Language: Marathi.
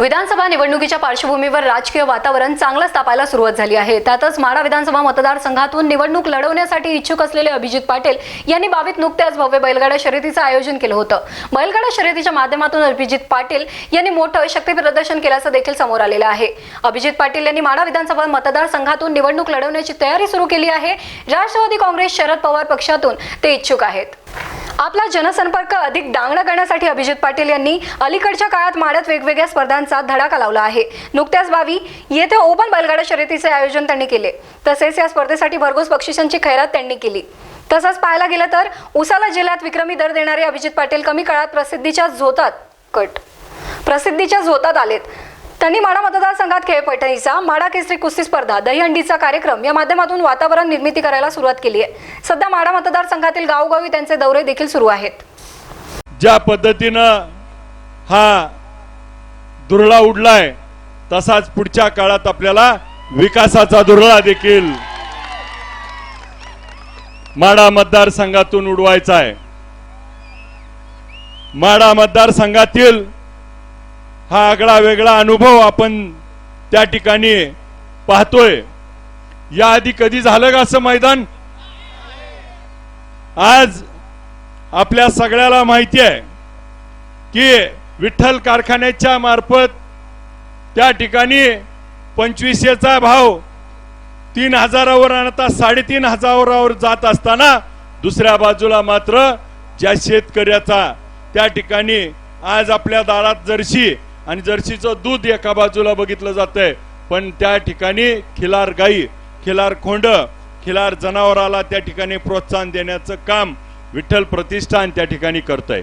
विधानसभा निवडणुकीच्या पार्श्वभूमीवर राजकीय वातावरण चांगलंच तापायला सुरुवात झाली आहे. त्यातच माडा विधानसभा मतदारसंघातून निवडणूक लढवण्यासाठी इच्छुक असलेले अभिजित पाटील यांनी बावीत नुकत्याच भव्य बैलगाडा शर्यतीचं आयोजन केलं होतं. बैलगाडा शर्यतीच्या माध्यमातून अभिजित पाटील यांनी मोठं शक्ती प्रदर्शन केल्याचं देखील समोर आलेलं आहे. अभिजित पाटील यांनी माडा विधानसभा मतदारसंघातून निवडणूक लढवण्याची तयारी सुरू केली आहे. राष्ट्रवादी काँग्रेस शरद पवार पक्षातून ते इच्छुक आहेत. आपला जनसंपर्क अधिक डांगडा करण्यासाठी अभिजित पाटील यांनी अलीकडच्या काळात माड्यात वेगवेगळ्या स्पर्धांचा धडाका लावला आहे. नुकत्याच बावी येथे ओपन बैलगाडा शर्यतीचे आयोजन त्यांनी केले. तसेच या स्पर्धेसाठी भरघोस बक्षिसांची खैरात त्यांनी केली. तसंच पाहायला गेलं तर उसाला जिल्ह्यात विक्रमी दर देणारे अभिजित पाटील कमी काळात प्रसिद्धीच्या झोतात कट. प्रसिद्धीच्या झोतात आलेत. त्यांनी माडा मतदारसंघात खेळ पैठणीचा माडा केसरी कुस्ती स्पर्धा दहीहंडीचा कार्यक्रम या माध्यमातून वातावरण निर्मिती करायला सुरुवात केली आहे सध्या माडा मतदारसंघातील गावोगावी त्यांचे दौरे देखील सुरू आहेत. ज्या पद्धतीनं हा दुर्ळा उडलाय तसाच पुढच्या काळात आपल्याला विकासाचा दुर्ळा देखील माडा मतदारसंघातून उडवायचा आहे माडा मतदारसंघातील हा आगळा वेगळा अनुभव आपण त्या ठिकाणी पाहतोय. याआधी कधी झालं का असं मैदान? आज आपल्या सगळ्याला माहिती आहे की विठ्ठल कारखान्याच्या मार्फत त्या ठिकाणी पंचवीसशेचा भाव तीन हजारावर आणता आता साडेतीन हजारावर जात असताना दुसऱ्या बाजूला मात्र ज्या शेतकऱ्याचा त्या ठिकाणी आज आपल्या दारात जरशी आणि जर्सीचं दूध एका बाजूला बघितलं जातंय. पण त्या ठिकाणी खिलार गाई खिलार खोंड खिलार जनावराला त्या ठिकाणी प्रोत्साहन देण्याचं काम विठ्ठल प्रतिष्ठान त्या ठिकाणी करतंय.